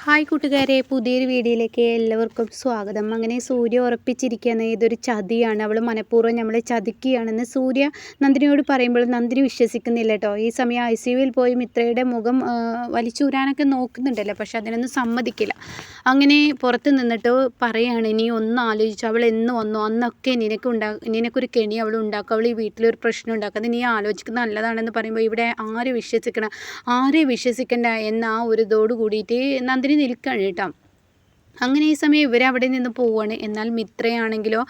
Hi കൂട്ടുകാരെ പുതിയൊരു വീഡിയോയിലേക്ക് എല്ലാവർക്കും സ്വാഗതം. അങ്ങനെ സൂര്യ ഉറപ്പിച്ചിരിക്കുകയാണ്. ഇതൊരു ചതിയാണ്. അവൾ മനഃപൂർവം നമ്മളെ ചതിക്കുകയാണെന്ന് സൂര്യ നന്ദിനിയോട് പറയുമ്പോൾ നന്ദിനി വിശ്വസിക്കുന്നില്ല കേട്ടോ. ഈ സമയം ഐ സി യുവിൽ പോയി മിത്രയുടെ മുഖം വലിച്ചൂരാനൊക്കെ നോക്കുന്നുണ്ടല്ലോ. പക്ഷെ അതിനൊന്നും സമ്മതിക്കില്ല. അങ്ങനെ പുറത്ത് നിന്നിട്ട് പറയാണ് നീ ഒന്ന് ആലോചിച്ചു. അവൾ എന്ന് വന്നു? അന്നൊക്കെ നിനക്ക് ഉണ്ടാ നിനക്കൊരു കെണി അവൾ ഉണ്ടാക്കും. അവൾ ഈ വീട്ടിലൊരു പ്രശ്നം ഉണ്ടാക്കുന്നത് നീ ആലോചിക്കുന്നത് നല്ലതാണെന്ന് പറയുമ്പോൾ ഇവിടെ ആരെ വിശ്വസിക്കണം? ആരെ വിശ്വസിക്കണ്ട? എന്ന ആ ഒരു ഇതോട് കൂടിയിട്ട് നിൽക്കുകയാണ് കേട്ടോ. അങ്ങനെ ഈ സമയം ഇവരവിടെ നിന്ന് പോവുകയാണ് എന്നാൽ മിത്രയാണെങ്കിലോ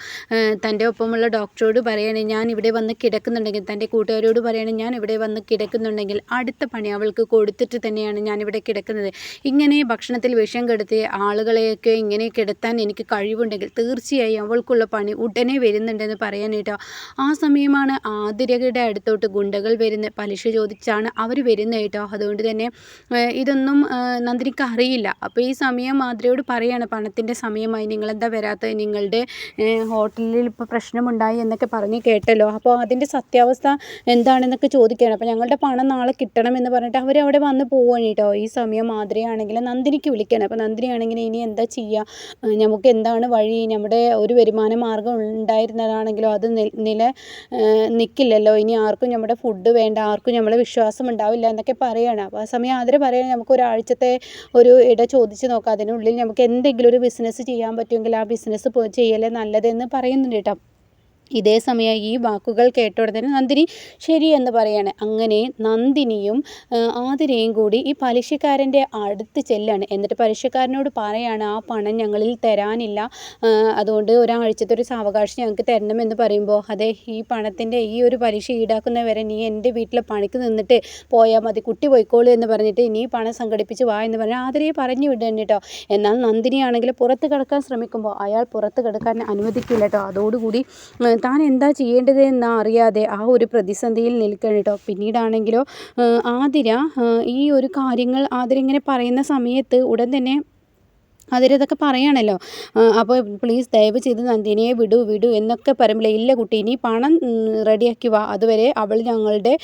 തന്റെ ഒപ്പമുള്ള ഡോക്ടറോട് പറയണേ ഞാൻ ഇവിടെ വന്ന് കിടക്കുന്നുണ്ടെങ്കിൽ തന്റെ കൂട്ടുകാരോട് പറയണേ ഞാൻ ഇവിടെ വന്ന് കിടക്കുന്നുണ്ടെങ്കിൽ അടുത്ത പണി അവൾക്ക് കൊടുത്തിട്ട് തന്നെയാണ് ഞാനിവിടെ കിടക്കുന്നത്. ഇങ്ങനെ ഭക്ഷണത്തിൽ വിഷം കെടുത്തി ആളുകളെയൊക്കെ ഇങ്ങനെ കിടത്താൻ എനിക്ക് കഴിവുണ്ടെങ്കിൽ തീർച്ചയായും അവൾക്കുള്ള പണി ഉടനെ വരുന്നുണ്ടെന്ന് പറയാനായിട്ടോ ആ സമയമാണ് ആതിരയുടെ അടുത്തോട്ട് ഗുണ്ടകൾ വരുന്നത്. പലിശ ചോദിച്ചാണ് അവർ വരുന്നത് കേട്ടോ. അതുകൊണ്ട് തന്നെ ഇതൊന്നും നന്ദിനിക്ക് അറിയില്ല. അപ്പോൾ ഈ സമയം ആതിരയോട് പറയാണ് പണത്തിന്റെ സമയമായി നിങ്ങളെന്താ വരാത്തത്? നിങ്ങളുടെ ഹോട്ടലിൽ ഇപ്പോൾ പ്രശ്നമുണ്ടായി എന്നൊക്കെ പറഞ്ഞ് കേട്ടല്ലോ. അപ്പോൾ അതിന്റെ സത്യാവസ്ഥ എന്താണെന്നൊക്കെ ചോദിക്കുകയാണ്. അപ്പോൾ ഞങ്ങളുടെ പണം നാളെ കിട്ടണമെന്ന് പറഞ്ഞിട്ട് അവർ അവിടെ വന്ന് പോവുകയാണ് കേട്ടോ. ഈ സമയം മാതിരിയാണെങ്കിൽ നന്ദിനിക്ക് വിളിക്കണം അപ്പോൾ നന്ദിനിയാണെങ്കിൽ ഇനി എന്താ ചെയ്യുക? നമുക്ക് എന്താണ് വഴി? നമ്മുടെ ഒരു വരുമാന മാർഗം ഉണ്ടായിരുന്നതാണെങ്കിലോ? അത് നില നിൽക്കില്ലല്ലോ. ഇനി ആർക്കും നമ്മുടെ ഫുഡ് വേണ്ട. ആർക്കും നമ്മളെ വിശ്വാസം ഉണ്ടാവില്ല എന്നൊക്കെ പറയുകയാണ്. അപ്പോൾ ആ സമയം ആതിര പറയുകയാണ്. നമുക്ക് ഒരാഴ്ചത്തെ ഒരു ഇട ചോദിച്ച് നോക്കാം. അതിനുള്ളിൽ നമുക്ക് എന്തെങ്കിലും ഒരു ബിസിനസ് ചെയ്യാൻ പറ്റുമെങ്കിൽ ആ ബിസിനസ് ചെയ്യലേ നല്ലതെന്ന് പറയുന്നുണ്ട് കേട്ടോ. ഇതേ സമയം ഈ വാക്കുകൾ കേട്ട നന്ദിനി ശരി എന്ന് പറയാണ്. അങ്ങനെ നന്ദിനിയും ആതിരയും കൂടി ഈ പലിശക്കാരന്റെ അടുത്ത് ചെല്ലാണ്. എന്നിട്ട് പലിശക്കാരനോട് പറയാണ് ആ പണം ഞങ്ങളിൽ തരാനില്ല. അതുകൊണ്ട് ഒരാഴ്ചത്തെ ഒരു സാവകാശം ഞങ്ങൾക്ക് തരണമെന്ന് പറയുമ്പോൾ അതെ ഈ പണത്തിന്റെ ഈ ഒരു പലിശ ഈടാക്കുന്നവരെ നീ എന്റെ വീട്ടിലെ പണിക്ക് നിന്നിട്ട് പോയാൽ മതി. കുട്ടി പോയിക്കോളൂ എന്ന് പറഞ്ഞിട്ട് നീ പണം സംഘടിപ്പിച്ച് വാ എന്ന് പറഞ്ഞാൽ ആതിരയെ പറഞ്ഞു വിടണം കേട്ടോ. എന്നാൽ നന്ദിനിയാണെങ്കിൽ പുറത്ത് കിടക്കാൻ ശ്രമിക്കുമ്പോൾ അയാൾ പുറത്ത് കിടക്കാൻ അനുവദിക്കില്ല കേട്ടോ. അതോടുകൂടി താൻ എന്താ ചെയ്യേണ്ടത് എന്ന് അറിയാതെ ആ ഒരു പ്രതിസന്ധിയിൽ നിൽക്കണം കേട്ടോ പിന്നീടാണെങ്കിലോ ആതിര ഈ ഒരു കാര്യങ്ങൾ ആതിര ഇങ്ങനെ പറയുന്ന സമയത്ത് ഉടൻ തന്നെ അതിരതൊക്കെ പറയണല്ലോ. അപ്പോൾ പ്ലീസ് ദയവ് ചെയ്ത് നന്ദിനിയെ വിടൂ വിടൂ എന്നൊക്കെ പറയുമ്പോൾ ഇല്ല കുട്ടി ഇനി പണം റെഡിയാക്കി വാ. അതുവരെ അവൾ ഞങ്ങളുടെ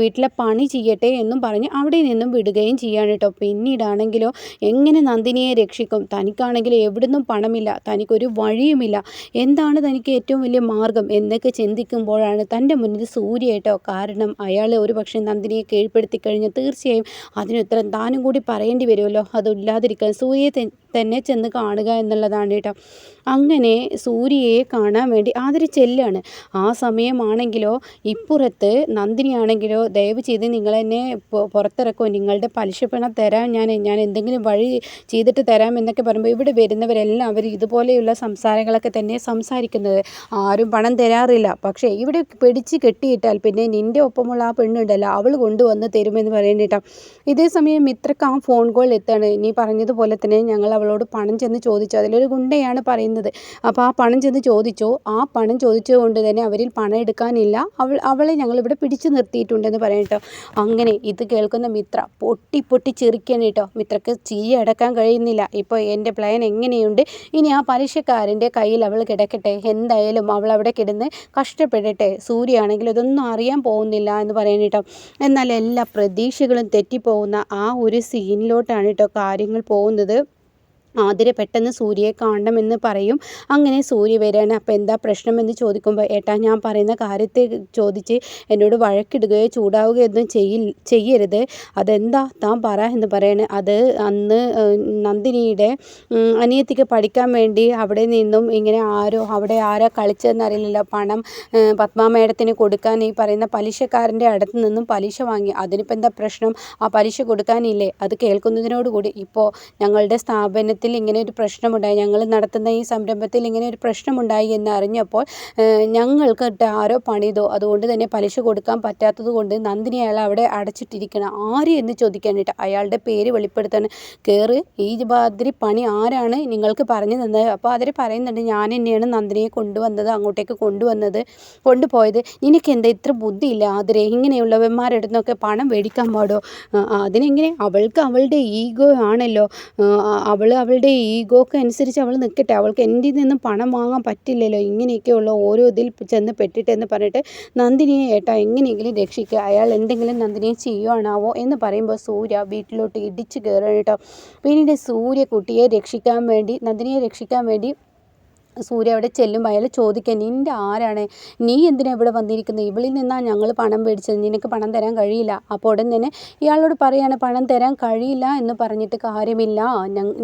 വീട്ടിലെ പണി ചെയ്യട്ടെ എന്നും പറഞ്ഞ് അവിടെ നിന്നും വിടുകയും ചെയ്യാണ് കേട്ടോ പിന്നീടാണെങ്കിലോ എങ്ങനെ നന്ദിനിയെ രക്ഷിക്കും? തനിക്കാണെങ്കിലും എവിടുന്നും പണമില്ല തനിക്കൊരു വഴിയുമില്ല. എന്താണ് തനിക്ക് ഏറ്റവും വലിയ മാർഗം? എന്നൊക്കെ ചിന്തിക്കുമ്പോഴാണ് തന്റെ മുന്നിൽ സൂര്യ കേട്ടോ കാരണം അയാൾ ഒരു പക്ഷേ നന്ദിനിയെ കീഴ്പ്പെടുത്തി കഴിഞ്ഞാൽ തീർച്ചയായും അതിനുത്തരം താനും കൂടി പറയേണ്ടി വരുമല്ലോ. അതില്ലാതിരിക്കാൻ സൂര്യയെ തന്നെ ചെന്ന് കാണുക എന്നുള്ളതാണ് കേട്ടോ. അങ്ങനെ സൂര്യയെ കാണാൻ വേണ്ടി ആതിരി ചെല്ലാണ്. ആ സമയമാണെങ്കിലോ ഇപ്പുറത്ത് നന്ദിനിയാണെങ്കിലോ ദയവ് ചെയ്ത് നിങ്ങൾ എന്നെ പുറത്തിറക്കുമോ നിങ്ങളുടെ പലിശ പണം ഞാൻ ഞാൻ എന്തെങ്കിലും വഴി ചെയ്തിട്ട് തരാം എന്നൊക്കെ പറയുമ്പോൾ ഇവിടെ വരുന്നവരെല്ലാം അവർ ഇതുപോലെയുള്ള സംസാരങ്ങളൊക്കെ തന്നെ സംസാരിക്കുന്നത്. ആരും പണം തരാറില്ല. പക്ഷേ ഇവിടെ പിടിച്ച് കെട്ടിയിട്ടാൽ പിന്നെ നിന്റെ ഒപ്പമുള്ള ആ പെണ്ണുണ്ടല്ലോ അവൾ കൊണ്ടുവന്ന് തരുമെന്ന് പറയുന്നേട്ടാ ഇതേ സമയം മിത്രക്ക് ആ ഫോൺ കോൾ എത്താണ്. നീ പറഞ്ഞതുപോലെ തന്നെ ഞങ്ങൾ അവളോട് പണം ചെന്ന് ചോദിച്ചു. അതിലൊരു ഗുണ്ടയാണ് പറയുന്നത്. അപ്പോൾ ആ പണം ചെന്ന് ചോദിച്ചു. ആ പണം ചോദിച്ചുകൊണ്ട് തന്നെ അവരിൽ പണം എടുക്കാനില്ല. അവൾ അവളെ ഞങ്ങളിവിടെ പിടിച്ചു നിർത്തിയിട്ടുണ്ടെന്ന് പറയാം കേട്ടോ. അങ്ങനെ ഇത് കേൾക്കുന്ന മിത്ര പൊട്ടി പൊട്ടി ചിരിക്കണം കേട്ടോ. മിത്രക്ക് ചിരി അടക്കാൻ കഴിയുന്നില്ല. ഇപ്പോൾ എന്റെ പ്ലാൻ എങ്ങനെയുണ്ട്? ഇനി ആ പലിശക്കാരന്റെ കയ്യിൽ അവൾ കിടക്കട്ടെ. എന്തായാലും അവൾ അവിടെ കിടന്ന് കഷ്ടപ്പെടട്ടെ. സൂര്യയാണെങ്കിൽ ഇതൊന്നും അറിയാൻ പോകുന്നില്ല എന്ന് പറയാൻ കേട്ടോ. എന്നാൽ എല്ലാ പ്രതീക്ഷകളും തെറ്റിപ്പോകുന്ന ആ ഒരു സീനിലോട്ടാണ് കേട്ടോ കാര്യങ്ങൾ പോകുന്നത്. ആതിര പെട്ടെന്ന് സൂര്യയെ കാണണമെന്ന് പറയും. അങ്ങനെ സൂര്യ വരികയാണ് അപ്പോൾ എന്താ പ്രശ്നമെന്ന് ചോദിക്കുമ്പോൾ ഏട്ടാ ഞാൻ പറയുന്ന കാര്യത്തെ ചോദിച്ച് എന്നോട് വഴക്കിടുകയോ ചൂടാവുകയോ ഒന്നും ചെയ്യി ചെയ്യരുത്. അതെന്താ താൻ പറ എന്ന് പറയണേ. അത് അന്ന് നന്ദിനിയുടെ അനിയത്തിക്ക് പഠിക്കാൻ വേണ്ടി അവിടെ നിന്നും ഇങ്ങനെ ആരോ അവിടെ ആരാ കളിച്ചതെന്നറിയില്ലല്ലോ പണം പത്മാ മേഡത്തിന് കൊടുക്കാൻ ഈ പറയുന്ന പലിശക്കാരന്റെ അടുത്ത് നിന്നും പലിശ വാങ്ങി. അതിനിപ്പോൾ എന്താ പ്രശ്നം? ആ പലിശ കൊടുക്കാനില്ലേ? അത് കേൾക്കുന്നതിനോടുകൂടി. ഇപ്പോൾ ഞങ്ങളുടെ സ്ഥാപനത്തിൽ ഇങ്ങനെ ഒരു പ്രശ്നമുണ്ടായി. ഞങ്ങൾ നടത്തുന്ന ഈ സംരംഭത്തിൽ ഇങ്ങനെ ഒരു പ്രശ്നമുണ്ടായി എന്ന് അറിഞ്ഞപ്പോൾ ഞങ്ങൾക്ക് ആരോ പണിതോ അതുകൊണ്ട് തന്നെ പലിശ കൊടുക്കാൻ പറ്റാത്തത് കൊണ്ട് നന്ദിനി അയാൾ അവിടെ അടച്ചിട്ടിരിക്കണം. ആര് എന്ന് ചോദിക്കാനായിട്ട് അയാളുടെ പേര് വെളിപ്പെടുത്താൻ കയറ് ഈ മാതിരി പണി ആരാണ് നിങ്ങൾക്ക് പറഞ്ഞു തന്നത്? അപ്പോൾ അതിൽ പറയുന്നുണ്ട് ഞാൻ തന്നെയാണ് നന്ദിനിയെ കൊണ്ടുവന്നത് അങ്ങോട്ടേക്ക് കൊണ്ടുവന്നത് കൊണ്ടുപോയത്. നിനക്ക് എന്താ ഇത്ര ബുദ്ധിയില്ല? ആതിരെ ഇങ്ങനെയുള്ളവന്മാരുടെ നിന്നൊക്കെ പണം മേടിക്കാൻ പാടോ? അതിനെങ്ങനെ? അവൾക്ക് അവളുടെ ഈഗോ ആണല്ലോ. അവൾ അവളുടെ അവളുടെ ഈഗോക്ക് അനുസരിച്ച് അവൾ നിൽക്കട്ടെ അവൾക്ക് എന്റെ നിന്നും പണം വാങ്ങാൻ പറ്റില്ലല്ലോ. ഇങ്ങനെയൊക്കെയുള്ള ഓരോ ഇതിൽ ചെന്ന് പെട്ടിട്ടെന്ന് പറഞ്ഞിട്ട് നന്ദിനിയെ ഏട്ടാ എങ്ങനെയെങ്കിലും രക്ഷിക്കുക അയാൾ എന്തെങ്കിലും നന്ദിനിയെ ചെയ്യുവാണാവോ എന്ന് പറയുമ്പോൾ സൂര്യ വീട്ടിലോട്ട് ഇടിച്ച് കയറുകയാണ് കേട്ടോ. പിന്നീട് സൂര്യ കുട്ടിയെ രക്ഷിക്കാൻ വേണ്ടി നന്ദിനിയെ രക്ഷിക്കാൻ വേണ്ടി സൂര്യ അവിടെ ചെല്ലുമ്പോൾ അയാൾ ചോദിക്കാൻ നിന്റെ ആരാണ്? നീ എന്തിനാണ് ഇവിടെ വന്നിരിക്കുന്നത്? ഇവളിൽ നിന്നാണ് ഞങ്ങൾ പണം മേടിച്ചത്. നിനക്ക് പണം തരാൻ കഴിയില്ല. അപ്പോൾ ഉടൻ തന്നെ ഇയാളോട് പറയാണ് പണം തരാൻ കഴിയില്ല എന്ന് പറഞ്ഞിട്ട് കാര്യമില്ല.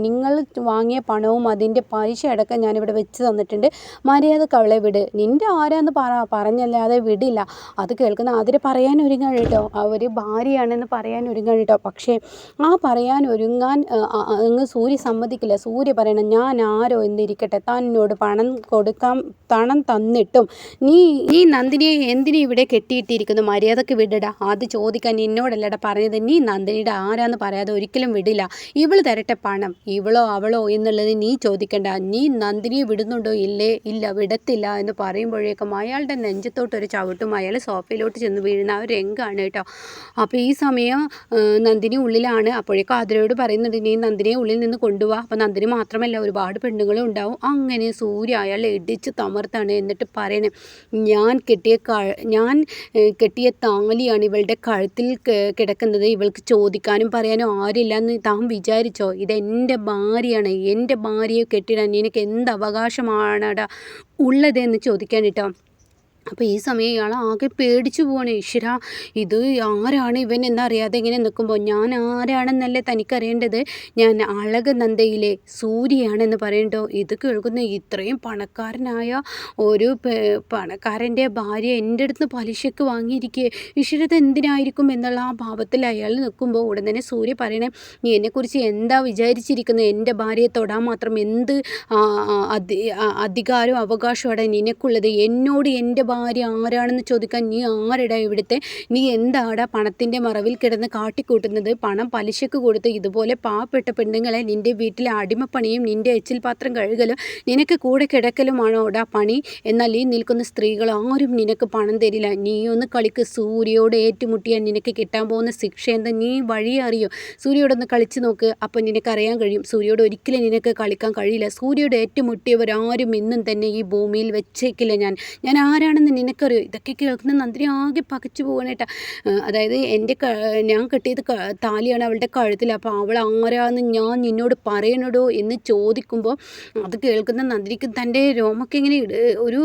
നിങ്ങൾ വാങ്ങിയ പണവും അതിന്റെ പലിശ അടക്കം ഞാനിവിടെ വെച്ച് തന്നിട്ടുണ്ട്. മര്യാദയ്ക്ക് അവളെ വിട്. നിന്റെ ആരാന്ന് പറ പറഞ്ഞല്ലാതെ വിടില്ല. അത് കേൾക്കുന്ന അതിരെ പറയാൻ ഒരുങ്ങാൻ കേട്ടോ. അവർ ഭാര്യയാണെന്ന് പറയാൻ ഒരുങ്ങാൻ കേട്ടോ. പക്ഷേ ആ പറയാൻ ഒരുങ്ങാൻ അങ്ങ് സൂര്യ സമ്മതിക്കില്ല. സൂര്യ പറയണം ഞാൻ ആരോ എന്നിരിക്കട്ടെ. തന്നോട് പണം കൊടുക്കാൻ പണം തന്നിട്ടും. നീ ഈ നന്ദിനിയെ എന്തിനീ ഇവിടെ കെട്ടിയിട്ടിരിക്കുന്നു? മര്യാദയ്ക്ക് വിടടാ. അത് ചോദിക്കാൻ നിന്നോടല്ലടാ പറഞ്ഞത്. നീ നന്ദിനിയുടെ ആരാന്ന് പറയാതെ ഒരിക്കലും വിടില്ല. ഇവൾ തരട്ടെ പണം. ഇവളോ അവളോ എന്നുള്ളത് നീ ചോദിക്കണ്ട. നീ നന്ദിനിയെ വിടുന്നുണ്ടോ? ഇല്ലേ? ഇല്ല വിടത്തില്ല എന്ന് പറയുമ്പോഴേക്കും അയാളുടെ നെഞ്ചത്തോട്ട് ഒരു ചവിട്ടും അയാൾ സോഫയിലോട്ട് ചെന്ന് വീഴുന്ന ആ രംഗമാണ് കേട്ടോ. അപ്പോൾ ഈ സമയം നന്ദിനി ഉള്ളിലാണ്. അപ്പോഴേക്കും ആതിരയോട് പറയുന്നുണ്ട് നീ നന്ദിനിയെ ഉള്ളിൽ നിന്ന് കൊണ്ടുപോവാ അപ്പോൾ നന്ദിനി മാത്രമല്ല ഒരുപാട് പെണ്ണുങ്ങളും ഉണ്ടാവും. അങ്ങനെ സൂര്യ അയാളെ ഇടിച്ച് തമർത്താണ് എന്നിട്ട് പറയണേ ഞാൻ കെട്ടിയ ഞാൻ കെട്ടിയ താലിയാണ് ഇവളുടെ കഴുത്തിൽ കിടക്കുന്നത്. ഇവൾക്ക് ചോദിക്കാനും പറയാനും ആരില്ല എന്ന് താൻ വിചാരിച്ചോ? ഇതെന്റെ ഭാര്യയാണ്. എന്റെ ഭാര്യയെ കെട്ടിടാൻ നിനക്ക് എന്ത് അവകാശമാണടാ ഉള്ളതെന്ന് ചോദിക്കാൻ കേട്ടോ അപ്പോൾ ഈ സമയം ഇയാൾ ആകെ പേടിച്ചു പോവാണ്. ഈശ്വര ഇത് ആരാണ് ഇവൻ എന്നറിയാതെ ഇങ്ങനെ നിൽക്കുമ്പോൾ ഞാൻ ആരാണെന്നല്ലേ തനിക്കറിയേണ്ടത്? ഞാൻ അളകനന്ദയിലെ സൂര്യയാണെന്ന് പറയണ്ടോ? ഇത് കേൾക്കുന്ന ഇത്രയും പണക്കാരനായ ഒരു പണക്കാരന്റെ ഭാര്യ എന്റെ അടുത്ത് പലിശക്ക് വാങ്ങിയിരിക്കുക ഈശ്വരത് എന്തിനായിരിക്കും എന്നുള്ള ആ ഭാവത്തിൽ അയാൾ നിൽക്കുമ്പോൾ ഉടൻ തന്നെ സൂര്യ പറയണേ നീ എന്നെക്കുറിച്ച് എന്താ വിചാരിച്ചിരിക്കുന്നത് എന്റെ ഭാര്യയെ തൊടാൻ മാത്രം എന്ത് അധികാരവും അവകാശമാണ് നിനക്കുള്ളത്? എന്നോട് എന്റെ ഭാര്യ ആരാണെന്ന് ചോദിക്കാൻ നീ ആരടാ ഇവിടുത്തെ? നീ എന്താടാ പണത്തിന്റെ മറവിൽ കിടന്ന് കാട്ടിക്കൂട്ടുന്നത്? പണം പലിശക്ക് കൊടുത്ത് ഇതുപോലെ പാവപ്പെട്ട പെണ്ണുങ്ങളെ നിന്റെ വീട്ടിലെ അടിമപ്പണിയും നിന്റെ എച്ചിൽ പാത്രം കഴുകലും നിനക്ക് കൂടെ കിടക്കലുമാണോടാ പണി? എന്നാൽ ഈ നിൽക്കുന്ന സ്ത്രീകൾ ആരും നിനക്ക് പണം തരില്ല. നീ ഒന്ന് കളിക്ക്. സൂര്യയോട് ഏറ്റുമുട്ടിയാൽ നിനക്ക് കിട്ടാൻ പോകുന്ന ശിക്ഷ എന്താ? നീ വഴി അറിയോ? സൂര്യയോടൊന്ന് കളിച്ച് നോക്ക്. അപ്പം നിനക്കറിയാൻ കഴിയും. സൂര്യയോട് ഒരിക്കലും നിനക്ക് കളിക്കാൻ കഴിയില്ല. സൂര്യയോട് ഏറ്റുമുട്ടിയവരാരും ഇന്നും തന്നെ ഈ ഭൂമിയിൽ വെച്ചേക്കില്ല ഞാൻ. ഞാൻ ആരാണെന്ന് എന്ന് നിനക്കറിയോ? ഇതൊക്കെ കേൾക്കുന്ന നന്ദിനി ആകെ പകച്ചു പോകണേട്ടാ അതായത് എന്റെ ഞാൻ കെട്ടിയത് താലിയാണ് അവളുടെ കഴുത്തിൽ. അപ്പോൾ അവൾ ആരാന്ന് ഞാൻ നിന്നോട് പറയണടോ എന്ന് ചോദിക്കുമ്പോൾ അത് കേൾക്കുന്ന നന്ദിനിക്ക് തന്റെ രോമൊക്കെ ഇങ്ങനെ ഒരു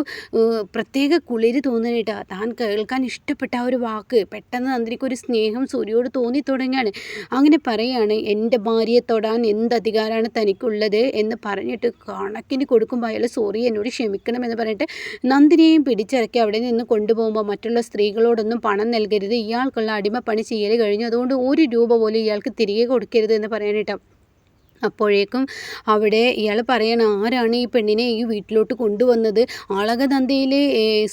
പ്രത്യേക കുളിര് തോന്നണേട്ടാ താൻ കേൾക്കാൻ ഇഷ്ടപ്പെട്ട ആ ഒരു വാക്ക് പെട്ടെന്ന് നന്ദിനിക്ക് ഒരു സ്നേഹം സൂര്യയോട് തോന്നി തുടങ്ങിയാണ് അങ്ങനെ പറയുകയാണ് എന്റെ ഭാര്യയെ തൊടാൻ എന്ത് അധികാരമാണ് തനിക്കുള്ളത്? എന്ന് പറഞ്ഞിട്ട് കണക്കിന് കൊടുക്കുമ്പോൾ അയാൾ സോറി എന്നോട് ക്ഷമിക്കണം എന്ന് പറഞ്ഞിട്ട് നന്ദിനിയെയും പിടിച്ചിറക്കി ഇടയ്ക്ക് അവിടെ നിന്ന് കൊണ്ടുപോകുമ്പോൾ മറ്റുള്ള സ്ത്രീകളോടൊന്നും പണം നൽകരുത്. ഇയാൾക്കുള്ള അടിമപ്പണി ചെയ്യൽ കഴിഞ്ഞു. അതുകൊണ്ട് ഒരു രൂപ പോലും ഇയാൾക്ക് തിരികെ കൊടുക്കരുത് എന്ന് പറയാനായിട്ടാണ് അപ്പോഴേക്കും അവിടെ ഇയാൾ പറയണം ആരാണ് ഈ പെണ്ണിനെ ഈ വീട്ടിലോട്ട് കൊണ്ടുവന്നത്? അളകനന്ദയിലെ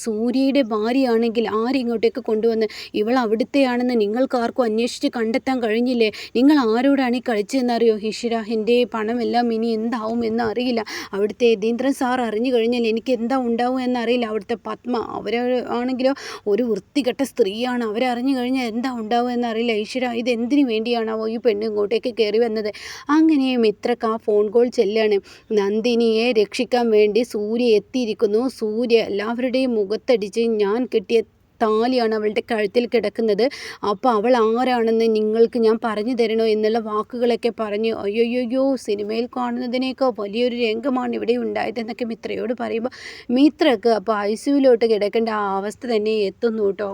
സൂര്യയുടെ ഭാര്യയാണെങ്കിൽ ആരിങ്ങോട്ടേക്ക് കൊണ്ടുവന്ന്? ഇവൾ അവിടുത്തെയാണെന്ന് നിങ്ങൾക്കാർക്കും അന്വേഷിച്ച് കണ്ടെത്താൻ കഴിഞ്ഞില്ലേ? നിങ്ങൾ ആരോടാണ് ഈ കളിച്ചതെന്നറിയോ? ഹിഷിര എന്റെ പണമെല്ലാം ഇനി എന്താവും എന്ന് അറിയില്ല അവിടുത്തെ യതീന്ദ്രൻ സാർ അറിഞ്ഞു കഴിഞ്ഞാൽ എനിക്ക് എന്താ ഉണ്ടാവും എന്നറിയില്ല. അവിടുത്തെ പത്മ അവരാണെങ്കിലോ ഒരു വൃത്തികെട്ട സ്ത്രീയാണ്. അവരറിഞ്ഞു കഴിഞ്ഞാൽ എന്താ ഉണ്ടാവും എന്നറിയില്ല. ഈശ്വര ഇത് എന്തിനു വേണ്ടിയാണാവോ ഈ പെണ്ണ് ഇങ്ങോട്ടേക്ക് കയറി വന്നത്? അങ്ങനെ മിത്രക്ക് ആ ഫോൺ കോൾ ചെല്ലാണ്. നന്ദിനിയെ രക്ഷിക്കാൻ വേണ്ടി സൂര്യ എത്തിയിരിക്കുന്നു. സൂര്യ എല്ലാവരുടെയും മുഖത്തടിച്ച് ഞാൻ കിട്ടിയ താലിയാണ് അവളുടെ കഴുത്തിൽ കിടക്കുന്നത്. അപ്പോൾ അവൾ ആരാണെന്ന് നിങ്ങൾക്ക് ഞാൻ പറഞ്ഞു തരണോ എന്നുള്ള വാക്കുകളൊക്കെ പറഞ്ഞ് അയ്യോയ്യോ സിനിമയിൽ കാണുന്നതിനേക്കാൾ വലിയൊരു രംഗമാണ് ഇവിടെ ഉണ്ടായതെന്നൊക്കെ മിത്രയോട് പറയുമ്പോൾ മിത്രക്ക് അപ്പോൾ ഐ സിയുലോട്ട് കിടക്കേണ്ട ആ അവസ്ഥ തന്നെ എത്തുന്നു കേട്ടോ